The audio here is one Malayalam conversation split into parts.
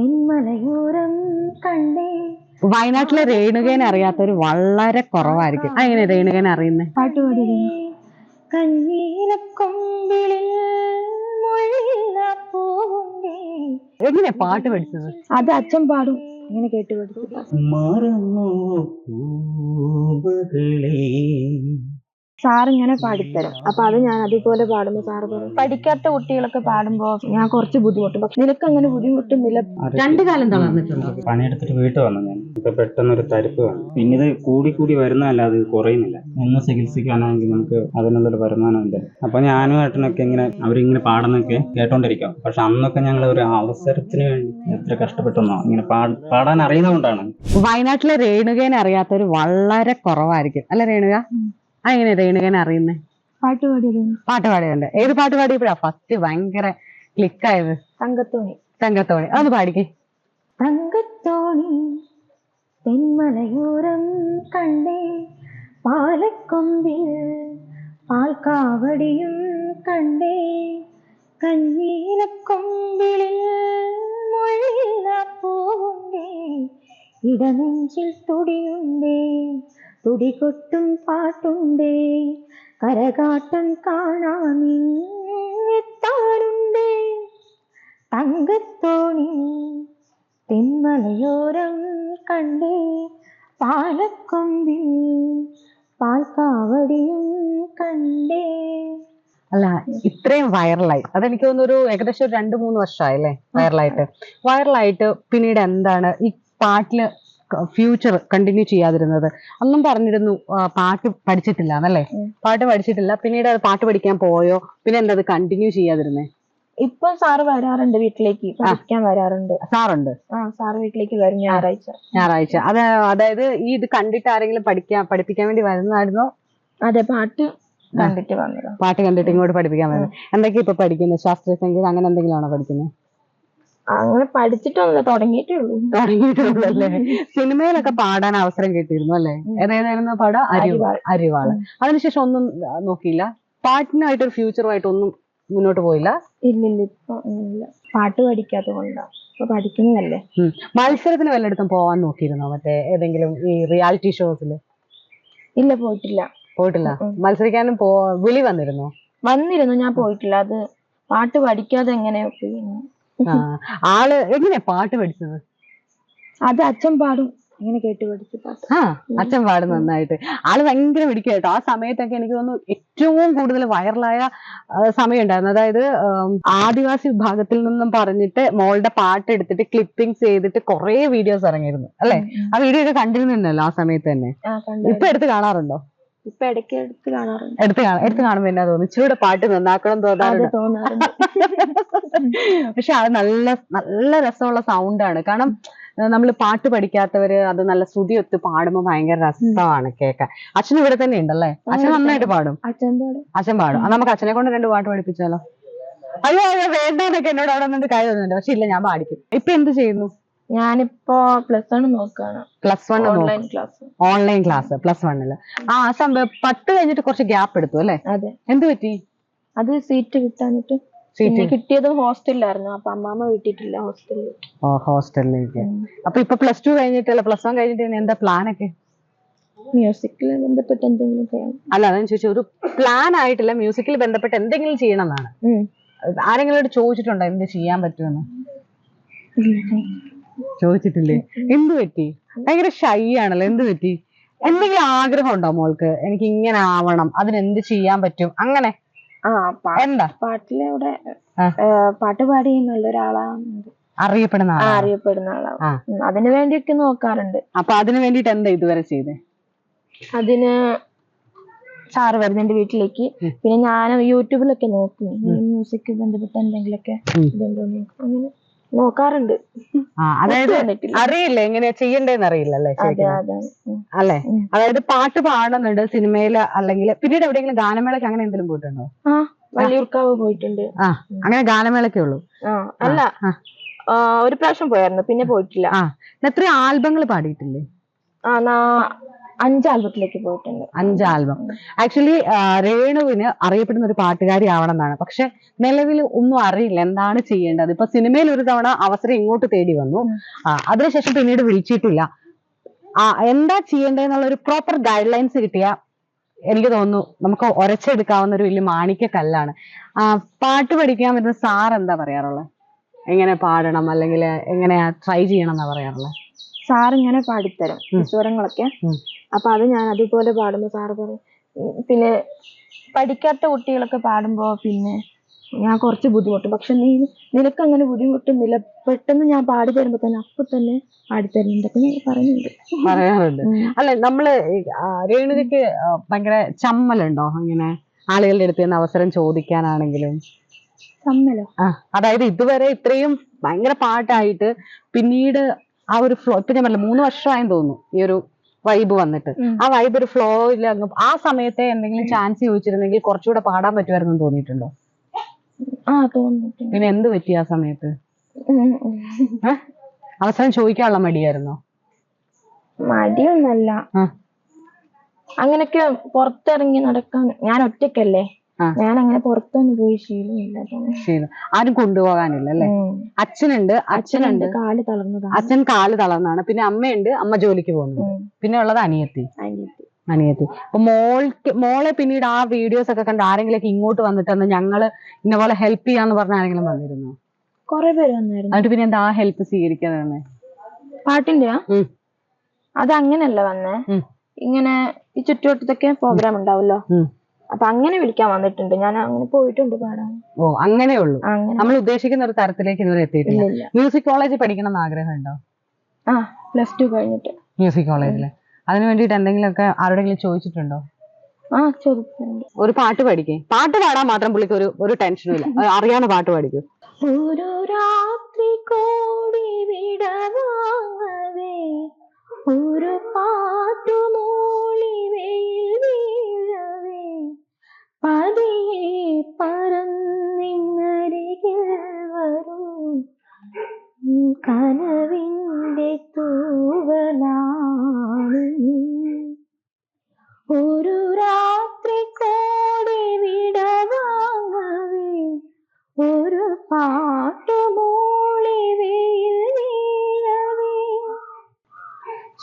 തെന്മലയോരം കണ്ടേ. വയനാട്ടിലെ രേണുകേനെ അറിയാത്തവര് വളരെ കുറവായിരിക്കും. അങ്ങനെ രേണുകേനെ അറിയുന്നേ? പാട്ട് മുള്ളില്ല പൂവുണ്ടേ എങ്ങനെയാ പാട്ട് പഠിച്ചത്? അത് അച്ഛൻ പാടും. ഇങ്ങനെ കേട്ട് പഠിച്ചു. മറന്നു ഇങ്ങനെ പാടിത്തരും. അപ്പൊ അത് ഞാൻ അതുപോലെ പാടുമ്പോ സാറ് പറയും പഠിക്കാത്ത കുട്ടികളൊക്കെ പാടുമ്പോ ഞാൻ കുറച്ച് ബുദ്ധിമുട്ടും. പക്ഷെ നിനക്ക് അങ്ങനെ ബുദ്ധിമുട്ടുന്നില്ല രണ്ടു കാലം തളർന്നിട്ടുണ്ടോ? പണിയെടുത്തിട്ട് വീട്ടിൽ വന്നു ഞാൻ. ഇപ്പൊ പെട്ടെന്നൊരു തരിപ്പ് വന്നു. പിന്നെ ഇത് കൂടി കൂടി വരുന്നതല്ല അത് കുറയുന്നില്ല. ഒന്ന് ചികിത്സിക്കാനാണെങ്കിൽ നമുക്ക് അതിനുള്ളൊരു വരുമാനം ഉണ്ട് അപ്പൊ ഞാനും ഏട്ടനൊക്കെ ഇങ്ങനെ അവരിങ്ങനെ പാടുന്നൊക്കെ കേട്ടോണ്ടിരിക്കാം. പക്ഷെ അന്നൊക്കെ ഞങ്ങൾ ഒരു അവസരത്തിന് വേണ്ടി എത്ര കഷ്ടപ്പെട്ടെന്നോ ഇങ്ങനെ പാടാൻ അറിയുന്നതുകൊണ്ടാണ്. വയനാട്ടിലെ രേണുകേനെ അറിയാത്തവര് വളരെ കുറവായിരിക്കും. അല്ലെ രേണുക? അതെങ്ങനെ രേണുകനെ അറിയുന്നേ? പാട്ട് പാടിയത് പാട്ട് പാടിയുണ്ട് ഏത് പാട്ട് പാടിയപ്പോഴാ? ഫസ്റ്റ് ഭയങ്കര ക്ലിക്കായത് തങ്കത്തോണി. തങ്കത്തോണി. അത് പാടിക്കേ. തങ്കത്തോണി തെന്മലയോരം കണ്ടേ. പാലക്കൊമ്പിൽ പാൽക്കാവടിയും കണ്ടേ. കഞ്ഞീലക്കൊമ്പിളിൽ മുള്ളില്ല പൂവുണ്ടേ ഇടനെഞ്ചിൽ തുടിയുണ്ടേ. തുടികൊട്ടും പാട്ടുണ്ടേ. കരകാട്ടം കാണാനിത്താനുണ്ടേ തങ്കത്തോണി തെന്മലയോരം കണ്ടേ. പാലക്കൊമ്പിൽ പാൽക്കാവടിയും കണ്ടേ. അല്ല ഇത്രയും വൈറലായി. അതെനിക്ക് തോന്നുന്നു ഒരു ഏകദേശം ഒരു രണ്ട് മൂന്ന് വർഷമായല്ലേ വൈറലായിട്ട്. വൈറലായിട്ട് പിന്നീട് എന്താണ് ഈ പാട്ടിൽ ഫ്യൂച്ചർ കണ്ടിന്യൂ ചെയ്യാതിരുന്നത്. അന്നും പറഞ്ഞിരുന്നു പാട്ട് പഠിച്ചിട്ടില്ല എന്നല്ലേ പാട്ട് പഠിച്ചിട്ടില്ല. പിന്നീട് അത് പാട്ട് പഠിക്കാൻ പോയോ? പിന്നെ എന്താ അത് കണ്ടിന്യൂ ചെയ്യാതിരുന്നേ? ഇപ്പൊ സാറ് വരാറുണ്ട് വീട്ടിലേക്ക്. പഠിക്കാൻ വരാറുണ്ട്. സാറുണ്ട്? ആ സാറ് വീട്ടിലേക്ക് വരും ഞായറാഴ്ച. ഞായറാഴ്ച. അത് അതായത് ഈ ഇത് കണ്ടിട്ട് ആരെങ്കിലും പഠിക്കാൻ പഠിപ്പിക്കാൻ വേണ്ടി വരുന്നതായിരുന്നോ? അതെ പാട്ട് കണ്ടിട്ട് വന്നത്. പാട്ട് കണ്ടിട്ട് ഇങ്ങോട്ട് പഠിപ്പിക്കാൻ വരുന്നത് എന്തൊക്കെയാ ഇപ്പൊ പഠിക്കുന്നത്? ശാസ്ത്രീയ സംഗീതം അങ്ങനെ എന്തെങ്കിലും ആണോ പഠിക്കുന്നത്? അങ്ങനെ പഠിച്ചിട്ടൊന്നുമില്ല തുടങ്ങിയിട്ടുള്ളൂ തുടങ്ങിയിട്ടുള്ളൂ അല്ലേ സിനിമയിലൊക്കെ പാടാൻ അവസരം കിട്ടിയിരുന്നു അല്ലേ? ഏതായിരുന്നു പാടാ? അരിവാൾ. അരിവാൾ അതിനുശേഷം ഒന്നും നോക്കിയില്ല. പാട്ടിനായിട്ട് ഫ്യൂച്ചറുമായിട്ട് ഒന്നും മുന്നോട്ട് പോയില്ല? ഇല്ലില്ല ഇപ്പൊ ഇല്ല പാട്ട് പഠിക്കാത്തത് കൊണ്ടാ ഇപ്പൊ പഠിക്കുന്നതല്ലേ. മത്സരത്തിന് വല്ലയിടത്തും പോവാൻ നോക്കിയിരുന്നോ? മറ്റേ ഏതെങ്കിലും ഈ റിയാലിറ്റി ഷോസിൽ ഇല്ല പോയിട്ടില്ല. പോയിട്ടില്ല. മത്സരിക്കാനും പോ വിളി വന്നിരുന്നോ? വന്നിരുന്നു ഞാൻ പോയിട്ടില്ല. അത് പാട്ട് പഠിക്കാതെ എങ്ങനെയൊക്കെ ആൾ എങ്ങനെയാ പാട്ട് പഠിച്ചത്? അത് അച്ഛൻ പാടും. ഇങ്ങനെ കേട്ട് പഠിച്ചു പാട്ട്. ആ അച്ഛൻ പാടും നന്നായിട്ട്. ആൾ ഭയങ്കര മിടിക്കുക കേട്ടോ ആ സമയത്തൊക്കെ എനിക്ക് തോന്നുന്നു ഏറ്റവും കൂടുതൽ വൈറലായ സമയം ഉണ്ടായിരുന്നു അതായത് ആദിവാസി വിഭാഗത്തിൽ നിന്നും പറഞ്ഞിട്ട് മോളുടെ പാട്ട് എടുത്തിട്ട് ക്ലിപ്പിംഗ്സ് ചെയ്തിട്ട് കുറെ വീഡിയോസ് ഇറങ്ങിയിരുന്നു. അല്ലെ? ആ വീഡിയോ ഒക്കെ കണ്ടിരുന്നുണ്ടല്ലോ ആ സമയത്ത് തന്നെ. ഇപ്പൊ എടുത്ത് കാണാറുണ്ടോ? ഇപ്പൊ ഇടയ്ക്ക് എടുത്ത് കാണാറുണ്ട്. എടുത്ത് കാണാം എടുത്ത് കാണുമ്പോ എന്നാ തോന്നുന്നു? ഇച്ചിരൂടെ പാട്ട് നന്നാക്കണം തോന്നാറുണ്ട്? തോന്നാറുണ്ട്. പക്ഷെ അത് നല്ല നല്ല രസമുള്ള സൗണ്ടാണ് കാരണം നമ്മൾ പാട്ട് പഠിക്കാത്തവര് അത് നല്ല ശ്രുതി ഒത്ത് പാടുമ്പോൾ ഭയങ്കര രസമാണ് കേൾക്കാൻ. അച്ഛൻ ഇവിടെ തന്നെ ഉണ്ടല്ലേ? അച്ഛൻ നന്നായിട്ട് പാടും. അച്ഛൻ പാടും. അച്ഛൻ പാടും. അത് നമുക്ക് അച്ഛനെ കൊണ്ട് രണ്ട് പാട്ട് പഠിപ്പിച്ചാലോ? അയ്യോ അയ്യോ വേണ്ടെന്നൊക്കെ എന്നോട് അവിടെ നിന്നിട്ട് കാര്യം തോന്നുന്നുണ്ട് പക്ഷെ ഇല്ല ഞാൻ പാടിക്കും. ഇപ്പൊ എന്ത് ചെയ്യുന്നു? ഞാനിപ്പോ പ്ലസ് വൺ നോക്കാണ്. Plus one online class online class plus വണ്ണിൽ ആ സംഭവം പത്ത് കഴിഞ്ഞിട്ട് കുറച്ച് ഗ്യാപ്പ് എടുത്തു അല്ലേ? അതെ. എന്ത് പറ്റി? അത് സീറ്റ് കിട്ടാനിട്ട് സീറ്റ് പിന്നെ കിട്ടിയത് ഹോസ്റ്റലിലായിരുന്നു അപ്പൊ അമ്മാമ്മ വിട്ടിട്ടില്ല ഹോസ്റ്റലിൽ ഓ ഹോസ്റ്റലിലേക്ക് അപ്പൊ ഇപ്പൊ പ്ലസ് ടു കഴിഞ്ഞിട്ടല്ല? പ്ലസ് വൺ കഴിഞ്ഞിട്ട് എന്താ പ്ലാൻ ഒക്കെ? മ്യൂസിക്കിൽ ബന്ധപ്പെട്ട് എന്തെങ്കിലും ചെയ്യണം അല്ല അതാണ് ചോദിച്ചു. ഒരു പ്ലാൻ ആയിട്ടില്ല. മ്യൂസിക്കിൽ ബന്ധപ്പെട്ട് എന്തെങ്കിലും ചെയ്യണം എന്നാണ്. ആരെങ്കിലും ചോദിച്ചിട്ടുണ്ടോ എന്ത് ചെയ്യാൻ പറ്റുമെന്ന്. ചോദിച്ചിട്ടില്ലേ? എന്ത് പറ്റി? ഭയങ്കര ഷൈ ആണല്ലോ എന്ത് പറ്റി? എന്തെങ്കിലും ആഗ്രഹം ഉണ്ടോ മോൾക്ക്? എനിക്ക് ഇങ്ങനെ ആവണം അതിന് എന്ത് ചെയ്യാൻ പറ്റും? അങ്ങനെ. ആ എന്താ? പാട്ടിലൂടെ. പാട്ട് പാടി നല്ലൊരാളാണ് അറിയപ്പെടുന്ന അറിയപ്പെടുന്ന ആളാണ്. അതിനു വേണ്ടിയൊക്കെ നോക്കാറുണ്ട്. അപ്പൊ അതിന് വേണ്ടിട്ട് എന്താ ഇതുവരെ ചെയ്തേ? അതിന് സാറ് വരുന്നുണ്ട് വീട്ടിലേക്ക്. പിന്നെ ഞാൻ യൂട്യൂബിലൊക്കെ നോക്കും. മ്യൂസിക് ബന്ധപ്പെട്ട എന്തെങ്കിലുമൊക്കെ. ഇതുണ്ടോ അങ്ങനെ നോക്കാറുണ്ട്. അതായത്. അറിയില്ല എങ്ങനെയാ ചെയ്യണ്ടേന്ന് അറിയില്ല അല്ലേ. അല്ലേ അതായത് പാട്ട് പാടുന്നുണ്ട് സിനിമയിൽ അല്ലെങ്കിൽ പിന്നീട് എവിടെയെങ്കിലും ഗാനമേളക്ക് അങ്ങനെ എന്തെങ്കിലും പോയിട്ടുണ്ടോ? ആ വള്ളിയൂർക്കാവ് പോയിട്ടുണ്ട്. ആ അങ്ങനെ ഗാനമേളക്കേ ഉള്ളൂ. അല്ല. ഒരു പ്രാവശ്യം പോയായിരുന്നു പിന്നെ പോയിട്ടില്ല. ആ എത്ര ആൽബങ്ങൾ പാടിയിട്ടില്ലേ? ആ നാ അഞ്ച് ആൽബത്തിലേക്ക് പോയിട്ടുണ്ട്. അഞ്ച് ആൽബം. ആക്ച്വലി രേണുവിന് അറിയപ്പെടുന്ന ഒരു പാട്ടുകാരി ആവണം എന്നാണ് പക്ഷെ നിലവിൽ ഒന്നും അറിയില്ല എന്താണ് ചെയ്യേണ്ടത്. ഇപ്പൊ സിനിമയിൽ ഒരു തവണ അവസരം ഇങ്ങോട്ട് തേടി വന്നു. അതിനുശേഷം പിന്നീട് വിളിച്ചിട്ടില്ല. ആ എന്താ ചെയ്യേണ്ടതെന്നുള്ള ഒരു പ്രോപ്പർ ഗൈഡ് ലൈൻസ് കിട്ടിയ എനിക്ക് തോന്നുന്നു നമുക്ക് ഒരച്ചെടുക്കാവുന്ന ഒരു വലിയ മാണിക്യ കല്ലാണ്. ആ, പാട്ട് പഠിക്കാൻ പറ്റുന്ന സാർ എന്താ പറയാറുള്ളത് എങ്ങനെ പാടണം അല്ലെങ്കിൽ എങ്ങനെയാ ട്രൈ ചെയ്യണം എന്നാ പറയാറുള്ളത് സാർ ഇങ്ങനെ പാടിത്തരും. സ്വരങ്ങളൊക്കെ. അപ്പൊ അത് ഞാൻ അതുപോലെ പാടുന്നു സാറ് പറയും. പിന്നെ പഠിക്കാത്ത കുട്ടികളൊക്കെ പാടുമ്പോ പിന്നെ ഞാൻ കുറച്ച് ബുദ്ധിമുട്ടും. പക്ഷെ നീ നിനക്ക് അങ്ങനെ ബുദ്ധിമുട്ടുന്നില്ല പെട്ടെന്ന് ഞാൻ പാടി തരുമ്പോ തന്നെ അപ്പൊ തന്നെ പാടി തരുന്നുണ്ടൊക്കെ ഞാൻ പറയുന്നുണ്ട്. പറയാറുണ്ട്. അല്ലെ നമ്മൾ ആ, ഭയങ്കര ചമ്മലുണ്ടോ അങ്ങനെ ആളുകളുടെ അടുത്ത് നിന്ന് അവസരം ചോദിക്കാനാണെങ്കിലും? ചമ്മലോ? ആ അതായത് ഇതുവരെ ഇത്രയും ഭയങ്കര പാട്ടായിട്ട് പിന്നീട് ആ ഒരു ഫ്ലോ ഇപ്പൊ ഞാൻ പറഞ്ഞില്ല മൂന്ന് വർഷമായെന്ന് തോന്നുന്നു ഈ ഒരു വൈബ് വന്നിട്ട്. ആ വൈബ് ഒരു ഫ്ലോയിൽ അങ്ങ് ആ സമയത്തെ എന്തെങ്കിലും ചാൻസ് ചോദിച്ചിരുന്നെങ്കിൽ കുറച്ചുകൂടെ പാടാൻ പറ്റുമായിരുന്നു തോന്നിയിട്ടുണ്ടോ? പിന്നെ എന്ത് പറ്റി ആ സമയത്ത്. അവസരം ചോദിക്കാനുള്ള മടിയായിരുന്നോ? മടിയൊന്നല്ല. അങ്ങനൊക്കെ പുറത്തിറങ്ങി നടക്കാൻ. ഞാൻ ഒറ്റയ്ക്കല്ലേ. ഞാൻ അങ്ങനെ പുറത്തൊന്നും പോയി ശീലമില്ല. ശരി ആരും കൊണ്ടുപോകാനില്ല അല്ലേ. അച്ഛനുണ്ട് അച്ഛനുണ്ട്. കാൽ തളർന്നതാണ്. അച്ഛൻ കാൽ തളർന്നാണ്. പിന്നെ അമ്മയുണ്ട് അമ്മ ജോലിക്ക് പോകുന്നു പിന്നെ ഉള്ളത് അനിയത്തി. അനിയത്തി. അനിയത്തി. അപ്പൊ മോൾക്ക് മോളെ പിന്നീട് ആ വീഡിയോസ് ഒക്കെ കണ്ട് ആരെങ്കിലും ഇങ്ങോട്ട് വന്നിട്ടെന്ന് ഞങ്ങൾ ഇന്ന പോലെ ഹെൽപ്പ് ചെയ്യാന്ന് പറഞ്ഞ ആരെങ്കിലും വന്നിരുന്നു? കൊറേ പേര് വന്നായിരുന്നു. എന്നിട്ട് പിന്നെ എന്താ ഹെൽപ്പ് സ്വീകരിക്കാതെ പാട്ടിന്റെ അത് അങ്ങനെയല്ല വന്നേ. ഇങ്ങനെ ഈ ചുറ്റുവട്ടത്തൊക്കെ പ്രോഗ്രാം ഉണ്ടാവല്ലോ. അപ്പൊ അങ്ങനെ വിളിക്കാൻ വന്നിട്ടുണ്ട്. ഞാൻ അങ്ങനെ പോയിട്ടുണ്ട് പാടാൻ. ഓ അങ്ങനെ ഉള്ളൂ. നമ്മൾ ഉദ്ദേശിക്കുന്ന ഒരു തരത്തിലേക്ക് ഇതുവരെ എത്തിയിട്ടില്ല. മ്യൂസിക് കോളേജിൽ പഠിക്കണം എന്ന് ആഗ്രഹമുണ്ടോ? ആ പ്ലസ് ടു കഴിഞ്ഞിട്ട്. മ്യൂസിക് കോളേജിൽ വേണ്ടിട്ട് വേണ്ടിയിട്ട് എന്തെങ്കിലുമൊക്കെ ആരോടെങ്കിലും ചോദിച്ചിട്ടുണ്ടോ? ആ ചോദിച്ചിട്ടുണ്ട്. ഒരു പാട്ട് പഠിക്കേ. പാട്ട് പാടാൻ മാത്രം പുള്ളിക്ക് ഒരു ഒരു ടെൻഷനും ഇല്ല. അറിയാണ് അറിയാവുന്ന പാട്ട് പഠിക്കൂ. ഒരു രാത്രി കോടി വിടവാങ്ങവേ. ഒരു പാട്ടുമൂളി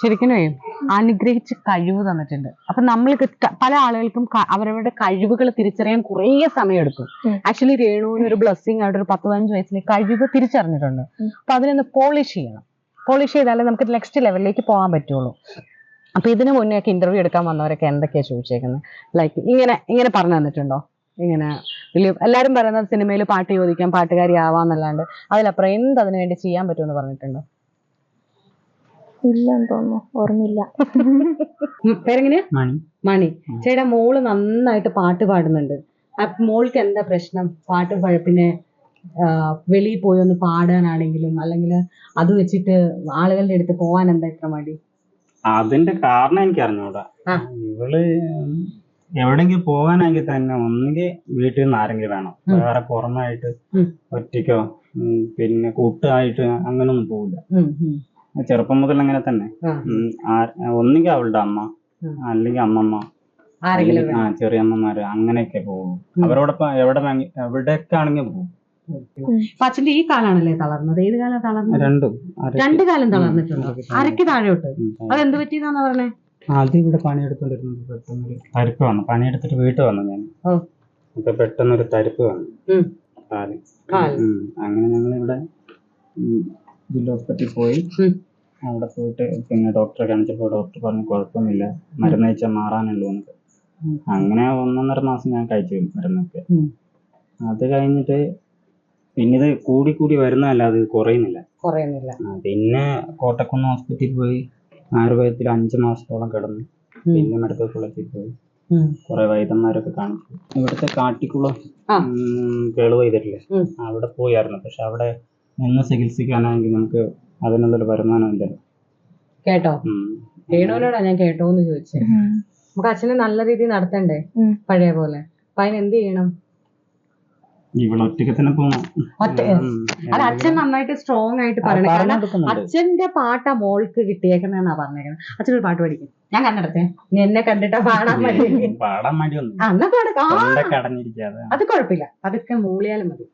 ശരിക്കും അനുഗ്രഹിച്ച് കഴിവ് തന്നിട്ടുണ്ട്. അപ്പൊ നമ്മൾക്ക് പല ആളുകൾക്കും അവരവരുടെ കഴിവുകൾ തിരിച്ചറിയാൻ കുറേ സമയം എടുക്കും ആക്ച്വലി രേണുവിന് ഒരു ബ്ലെസ്സിങ് ആയിട്ട് ഒരു പത്ത് പതിനഞ്ച് വയസ്സിൽ കഴിവ് തിരിച്ചറിഞ്ഞിട്ടുണ്ട്. അപ്പൊ അതിനൊന്ന് പോളിഷ് ചെയ്യണം. പോളിഷ് ചെയ്താലേ നമുക്ക് നെക്സ്റ്റ് ലെവലിലേക്ക് പോകാൻ പറ്റുള്ളൂ. അപ്പൊ ഇതിനു മുന്നേ ഒക്കെ ഇന്റർവ്യൂ എടുക്കാൻ വന്നവരൊക്കെ എന്തൊക്കെയാ ചോദിച്ചേക്കുന്നത് ലൈക്ക് ഇങ്ങനെ ഇങ്ങനെ പറഞ്ഞു തന്നിട്ടുണ്ടോ? ഇങ്ങനെ വലിയ എല്ലാരും പറയുന്നത് സിനിമയിൽ പാട്ട് ചോദിക്കാം പാട്ടുകാരി ആവാന്നല്ലാണ്ട് അതിലപ്പുറം എന്ത് അതിനു വേണ്ടി ചെയ്യാൻ പറ്റുമെന്ന് പറഞ്ഞിട്ടുണ്ടോ? ഇല്ലെന്ന് തോന്നുന്നു. ഓർമ്മയില്ല. പേരെങ്ങനെ മണി. മണി. ചേട്ടാ മോൾ നന്നായിട്ട് പാട്ട് പാടുന്നുണ്ട്. അപ്പൊ മോൾക്ക് എന്താ പ്രശ്നം? പാട്ട് പാ- പിന്നെ വെളിയിൽ പോയി ഒന്ന് പാടാനാണെങ്കിലും അല്ലെങ്കിൽ അത് വെച്ചിട്ട് ആളുകളുടെ അടുത്ത് പോവാൻ എന്താ ഇത്ര മടി? അതിന്റെ കാരണം എനിക്ക് അറിഞ്ഞൂടാ ആ. ഇവൾ എവിടെങ്കിലും പോകാനാണെങ്കിൽ തന്നെ ഒന്നുകിൽ വീട്ടിൽ നിന്ന് ആരെങ്കിലും വേണം. ഉം. വേറെ പുറമായിട്ട് ഉം. ഒറ്റയ്ക്കോ ഉം, പിന്നെ കൂട്ടായിട്ട് അങ്ങനെ ഒന്നും പോവില്ല. ഉം, ഉം. ചെറുപ്പം മുതൽ അങ്ങനെ തന്നെ. ഒന്നുകിൽ അവളുടെ അമ്മ അല്ലെങ്കിൽ അമ്മമ്മ ആ ചെറിയ അമ്മമാര് അങ്ങനെയൊക്കെ പോകും. അവരോടൊപ്പം എവിടെ എവിടെയൊക്കെ ആണെങ്കിൽ പോകും. അച്ഛന്റെ ഈ കാലാണല്ലേ തളർന്നത്? ഏത് കാലം തളർന്നത്? രണ്ടും. രണ്ടു കാലം തളർന്നിട്ടുണ്ട്. അരക്ക് താഴോട്ട്. അതെന്ത് പറ്റിയതാന്നാ പറഞ്ഞേ? ആദ്യം ഇവിടെ പണിയെടുത്തോണ്ടിരുന്നത് പെട്ടെന്നൊരു തരിപ്പ് വന്നു. പണിയെടുത്തിട്ട് വീട്ടിൽ വന്നു ഞാൻ. അപ്പൊ പെട്ടെന്നൊരു തരിപ്പ് വന്നു. അങ്ങനെ ഞങ്ങൾ ഇവിടെ ജില്ലാ ഹോസ്പിറ്റലിൽ പോയി. അവിടെ പോയിട്ട് പിന്നെ ഡോക്ടറെ കാണിച്ചപ്പോൾ ഡോക്ടർ പറഞ്ഞു കുഴപ്പമൊന്നുമില്ല. മരുന്ന് കഴിച്ചാൽ മാറാനുള്ളൂ എന്നൊക്കെ അങ്ങനെ ഒന്നൊന്നര മാസം ഞാൻ കഴിച്ചു മരുന്നൊക്കെ. അത് കഴിഞ്ഞിട്ട് പിന്നെ ഇത് കൂടി കൂടി വരുന്നതല്ല അത് കുറയുന്നില്ല. കുറയുന്നില്ല. പിന്നെ കോട്ടക്കുന്ന് ഹോസ്പിറ്റലിൽ പോയി ആയുർവേദത്തിൽ അഞ്ച് മാസത്തോളം കിടന്നു. പിന്നെ മെഡിക്കൽ കോളേജിൽ പോയി. കുറെ വൈദ്യന്മാരൊക്കെ കാണിച്ചു. ഇവിടുത്തെ കാട്ടിക്കുളം. കേളു വൈദ്യരില്ലേ? അവിടെ പോയായിരുന്നു. പക്ഷെ അവിടെ നിന്ന് ചികിത്സിക്കാനാണെങ്കിൽ നമുക്ക് അതിനുള്ളൊരു വരുമാനം ഇല്ല കേട്ടോ? ഉം. രേണുവിനോടാ ഞാൻ കേട്ടോന്ന് ചോദിച്ചേ. നമുക്ക് അച്ഛനെ നല്ല രീതിയിൽ നടത്തണ്ടേ? പഴയ പോലെ. അപ്പൊ അതിന് എന്ത് ചെയ്യണം? അല്ല അച്ഛൻ നന്നായിട്ട് സ്ട്രോങ് ആയിട്ട് പറയണേ. കാരണം അച്ഛന്റെ പാട്ട മോൾക്ക് കിട്ടിയേക്കുന്നതെന്നാ പറഞ്ഞേക്കുന്നത്. അച്ഛൻ ഒരു പാട്ട് പഠിക്കും. ഞാൻ കണ്ടെടുത്തെ. നീ എന്നെ കണ്ടിട്ട് പാടാൻ മതി. പാടാൻ മടിയൊന്നും പാടാ. അത് കുഴപ്പമില്ല. അതൊക്കെ മൂളിയാലും മതി.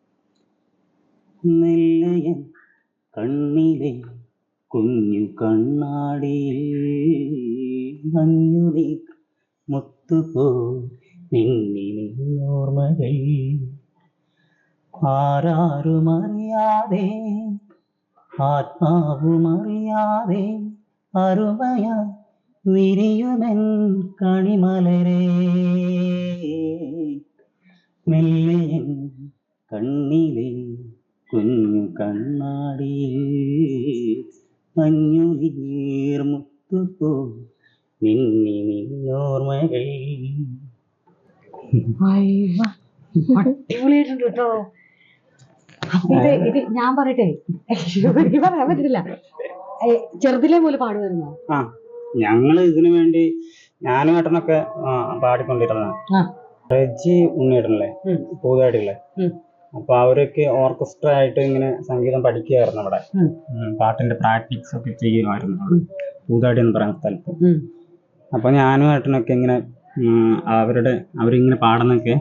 കണ്ണിലെ കുഞ്ഞു കണ്ണാടിയിൽ മഞ്ഞുനി മുത്തുപോ നിന്നിനോർമ്മകൾ ആരാരുമറിയാതെ ആത്മാവുമറിയാതെ അരുമയ വിരിയുമൻ കണിമലരെ. മെല്ലയൻ കണ്ണിലെ കുഞ്ഞു കണ്ണാടിയിൽ മഞ്ഞു നീർമുത്തുപോ നിന്നി നിന്നോർമകൾ അടിപൊളിയായിട്ടുണ്ട് കേട്ടോ. ഇത് ഇത് ഞാൻ പറയട്ടെ? എനിക്ക് പറയാൻ പറ്റില്ല ചെറുതിലെ പോലെ പാടുവായിരുന്നു ആ ഞങ്ങൾ ഇതിനു വേണ്ടി ഞാനും ഏട്ടനൊക്കെ പാടിക്കൊണ്ടിരുന്ന. റെജി ഉണ്ണിയേട്ടനല്ലേ? ഉം. പൂതാടികളെ. അപ്പൊ അവരൊക്കെ ഓർക്കസ്ട്ര ആയിട്ട് ഇങ്ങനെ സംഗീതം പഠിക്കുകയായിരുന്നു അവിടെ. പാട്ടിന്റെ പ്രാക്ടീസ് ഒക്കെ ചെയ്യുമായിരുന്നു അവിടെ. പൂതാടി എന്ന് പറയുന്ന സ്ഥലത്ത്. അപ്പൊ ഞാനും ഏട്ടനൊക്കെ ഇങ്ങനെ അവരുടെ അവരിങ്ങനെ പാടുന്നൊക്കെ.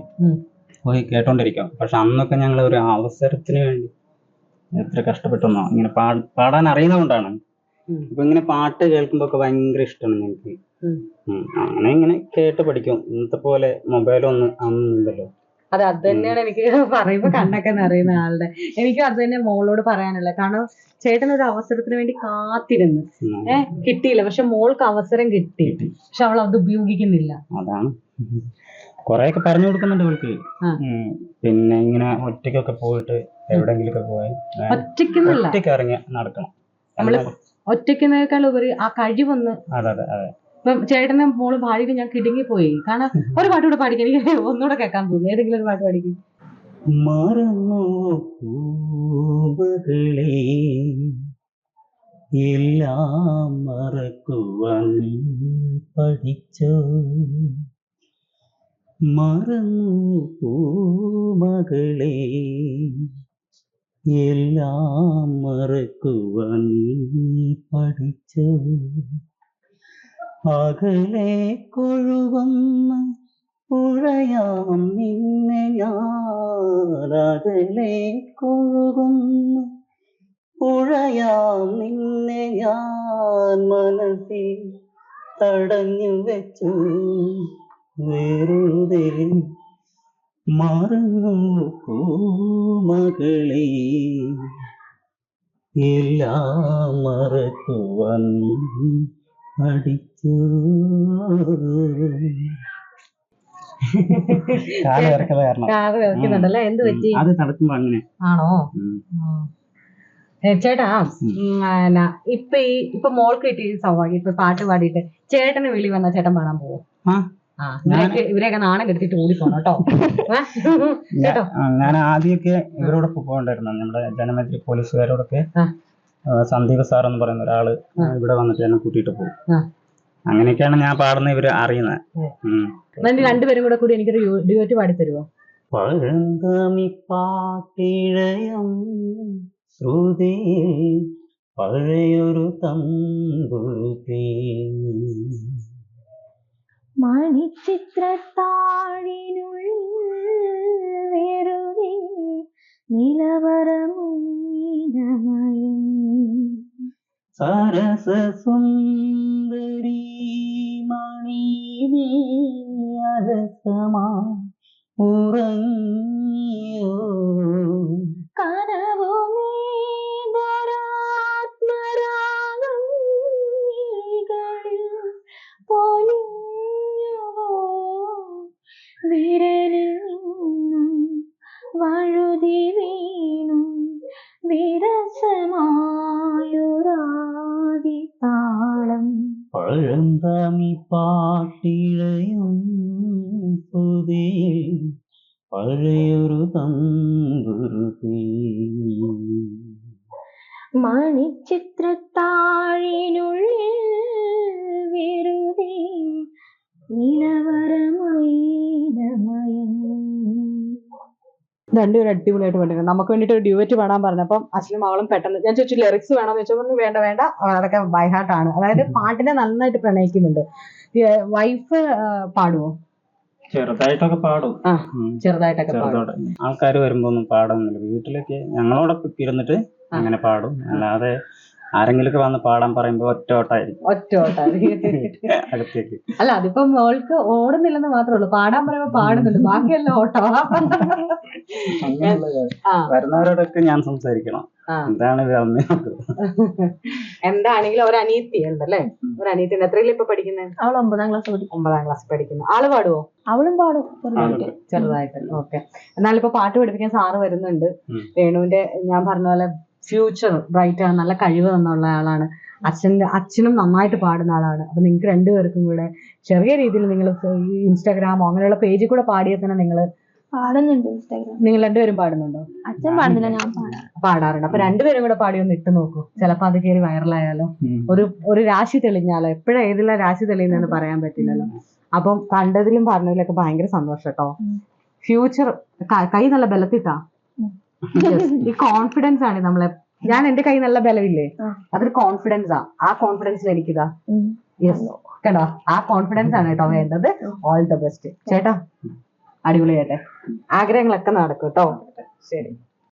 പോയി കേട്ടോണ്ടിരിക്കും. പക്ഷെ അന്നൊക്കെ ഞങ്ങൾ ഒരു അവസരത്തിന് വേണ്ടി എത്ര കഷ്ടപ്പെട്ടെന്നോ ഇങ്ങനെ പാടാൻ അറിയുന്നതുകൊണ്ടാണ്. കൊണ്ടാണ് അപ്പൊ ഇങ്ങനെ പാട്ട് കേൾക്കുമ്പോ ഒക്കെ ഭയങ്കര ഇഷ്ടമാണ് ഞങ്ങൾക്ക് അങ്ങനെ ഇങ്ങനെ കേട്ട് പഠിക്കും. ഇന്നത്തെ പോലെ മൊബൈലൊന്നും അന്നില്ലല്ലോ അതെ അത് തന്നെയാണ് എനിക്ക് പറയുമ്പോ കണ്ണൊക്കെ നിറയുന്ന ആളുടെ. എനിക്കും അത് തന്നെ മോളോട് പറയാനുള്ളത് കാരണം ചേട്ടൻ ഒരു അവസരത്തിന് വേണ്ടി കാത്തിരുന്നു. ഏഹ് കിട്ടിയില്ല. പക്ഷെ മോൾക്ക് അവസരം കിട്ടി. പക്ഷെ അവൾ അത് ഉപയോഗിക്കുന്നില്ല. അതാണ്. കൊറേയൊക്കെ പറഞ്ഞു കൊടുക്കുന്നുണ്ട് ഇവൾക്ക്. പിന്നെ ഇങ്ങനെ ഒറ്റയ്ക്കൊക്കെ പോയിട്ട് എവിടെങ്കിലും ഒക്കെ പോയി ഏ, ഒറ്റയ്ക്കുന്നില്ല ഒറ്റയ്ക്ക് ഇറങ്ങി നടക്കണം. നമ്മൾ ഒറ്റയ്ക്കുന്നേക്കാൾ ഉപരി ആ കഴിവൊന്ന് അതെ അതെ അതെ. ഇപ്പം ചേട്ടനും മോൾ ഭാര്യയ്ക്ക് ഞാൻ കിടുങ്ങിപ്പോയി. കാരണം ഒരു പാട്ട് കൂടെ പാടിക്കാൻ എനിക്ക് ഒന്നുകൂടെ കേൾക്കാൻ തോന്നി. ഏതെങ്കിലും ഒരു പാട്ട് പാടിക്കും. മറന്നു പൂവുകളെ എല്ലാം മറക്കുവാൻ പഠിച്ചോ? മറന്നു പൂമകളെ എല്ലാം മറക്കുവാൻ പഠിച്ചോ? അകലെ കൊഴുകുന്ന പുഴയാം നിന്നെ ഞാനകലെ കൊഴുകുന്ന പുഴയാം നിന്നെ ഞാൻ. മനസ്സിൽ തടഞ്ഞു വെച്ചു വെറുതെ മറന്നു പൂമകളെ എല്ലാം മറക്കുവാൻ അടി കാൽ ഇറക്കത് കാരണം. കാറ് വെക്കുന്നുണ്ടല്ലേ എന്ത് പറ്റി? അത് നടക്കുമ്പോ അങ്ങനെ. ആണോ. ഏ, ചേട്ടാ ഉം, എന്നാ, ഇപ്പൊ ഈ ഇപ്പൊ മോൾക്ക് കിട്ടിയ ഈ സൗഭാഗ്യം ഇപ്പൊ പാട്ട് പാടിയിട്ട് ചേട്ടന് വിളി വന്ന ചേട്ടൻ പാടാൻ പോവോ? ആ. ആ ഇവരൊക്കെ ഇവരെയൊക്കെ നാണം കെടുത്തിട്ട് ഓടിപ്പോണം കേട്ടോ. ഏ? കേട്ടോ? ആ, ഞാൻ ആദ്യമൊക്കെ ഇവരോടൊപ്പം പോകണ്ടായിരുന്നു. നമ്മുടെ ജനമന്ത്രി പോലീസുകാരോടൊക്കെ ആ. ആ, സന്ദീപ് സാർ എന്ന് പറയുന്ന ഒരാൾ. ഇവിടെ വന്നിട്ട് എന്നെ കൂട്ടിയിട്ട് പോകും ആ. അങ്ങനെയൊക്കെയാണ് ഞാൻ പാടുന്ന ഇവർ അറിയുന്നത് എന്നിട്ട് രണ്ടുപേരും കൂടെ കൂടി എനിക്കൊരു ഡ്യൂറ്റ് പാടി തരുമോ പഴന്തമി പാട്ടിഴയം ശ്രുതി പഴയൊരു തമ്പുരു തേങ്ങി മണിച്ചിത്രത്താഴിനുള്ളിൽ വെറുതെ നിലവറമയം സരസ അലസമാ ഉറങ്ങിയോ നിന്നും വഴുതി അടിപൊളിയായിട്ട് പാടിയിരുന്നു നമുക്ക് വേണ്ടിയിട്ട് ഒരു ഡ്യൂറ്റ് പാടാൻ പറഞ്ഞപ്പം അച്ഛനും അവളും പെട്ടെന്ന് ഞാൻ ചോദിച്ചു ലിറിക്സ് വേണോ ചോദിച്ചപ്പോൾ പറഞ്ഞു, വേണ്ട വേണ്ട. അതൊക്കെ ബൈ ഹാർട്ട് ആണ്. അതായത് പാട്ടിനെ നന്നായിട്ട് പ്രണയിക്കുന്നുണ്ട്. വൈഫ് പാടുവോ? ചെറുതായിട്ടൊക്കെ പാടും. ചെറുതായിട്ടൊക്കെ ആൾക്കാർ വരുമ്പോ ഒന്നും പാടുന്നില്ല വീട്ടിലൊക്കെ ഞങ്ങളോടൊപ്പം ഇരുന്നിട്ട് അങ്ങനെ പാടും. അല്ലാതെ ആരെങ്കിലുമൊക്കെ വന്ന് പാടാൻ പറയുമ്പോ ഒറ്റ ഓട്ടായിരിക്കും. ഒറ്റ ഓട്ടാണ് അടുത്തേക്ക്. അല്ല അതിപ്പം മോൾക്ക് ഓടുന്നില്ലെന്ന് മാത്രമേ ഉള്ളൂ. പാടാൻ പറയുമ്പോ പാടുന്നുണ്ട്. ബാക്കിയെല്ലാം ഓട്ടമാ ആ. വരുന്നവരോടൊക്കെ ഞാൻ സംസാരിക്കണം. എന്താണ് അമ്മ? എന്താണെങ്കിലും ഒരു അനിയത്തി ഉണ്ടല്ലേ? ഒരു അനിയത്തി ഉണ്ട്. എത്രയിലും ഇപ്പൊ പഠിക്കുന്നത് അവൾ ഒമ്പതാം ക്ലാസ് പഠിക്കും. ഒമ്പതാം ക്ലാസ് പഠിക്കുന്നു. ആൾ പാടുവോ? അവളും പാടും. ചെറുതായിട്ട്. ഓക്കെ. എന്നാലിപ്പോ പാട്ട് പഠിപ്പിക്കാൻ സാറ് വരുന്നുണ്ട്. വേണുവിന്റെ ഞാൻ പറഞ്ഞ പോലെ ഫ്യൂച്ചർ ബ്രൈറ്റ് ആണ് നല്ല കഴിവ് തന്നുള്ള ആളാണ്. അച്ഛന്റെ അച്ഛനും നന്നായിട്ട് പാടുന്ന ആളാണ്. അപ്പം നിങ്ങൾക്ക് രണ്ടുപേർക്കും കൂടെ ചെറിയ രീതിയിൽ നിങ്ങൾ ഇൻസ്റ്റാഗ്രാമോ അങ്ങനെയുള്ള പേജിൽ കൂടെ പാടിയാൽ തന്നെ നിങ്ങൾ പാടുന്നുണ്ട് ഇൻസ്റ്റാഗ്രാം നിങ്ങൾ രണ്ടുപേരും പാടുന്നുണ്ടോ? അച്ഛൻ പാടുന്നില്ല ഞാൻ പാടാം. പാടാറുണ്ട്. അപ്പൊ രണ്ടുപേരും കൂടെ പാടി ഒന്ന് ഇട്ട് നോക്കൂ. ചിലപ്പോ അത് കയറി വൈറലായാലോ? ഒരു ഒരു രാശി തെളിഞ്ഞാലോ? എപ്പോഴും ഏതിലാ രാശി തെളിയുന്നതെന്ന് പറയാൻ പറ്റില്ലല്ലോ. അപ്പം കണ്ടതിലും പറഞ്ഞതിലൊക്കെ ഭയങ്കര സന്തോഷം കേട്ടോ. ഫ്യൂച്ചർ കൈ നല്ല ബലത്തിട്ടാ. ഈ കോൺഫിഡൻസ് ആണ് നമ്മളെ. ഞാൻ എന്റെ കൈ നല്ല ബലമില്ലേ? അതൊരു കോൺഫിഡൻസ് ആ. ആ കോൺഫിഡൻസിൽ എനിക്കിതാ. യെസ് കണ്ടോ? ആ കോൺഫിഡൻസ് ആണ് കേട്ടോ വേണ്ടത്. ഓൾ ദ ബെസ്റ്റ് ചേട്ടാ അടിപൊളിയായിട്ടെ. ആഗ്രഹങ്ങളൊക്കെ നടക്കും കേട്ടോ. ശരി.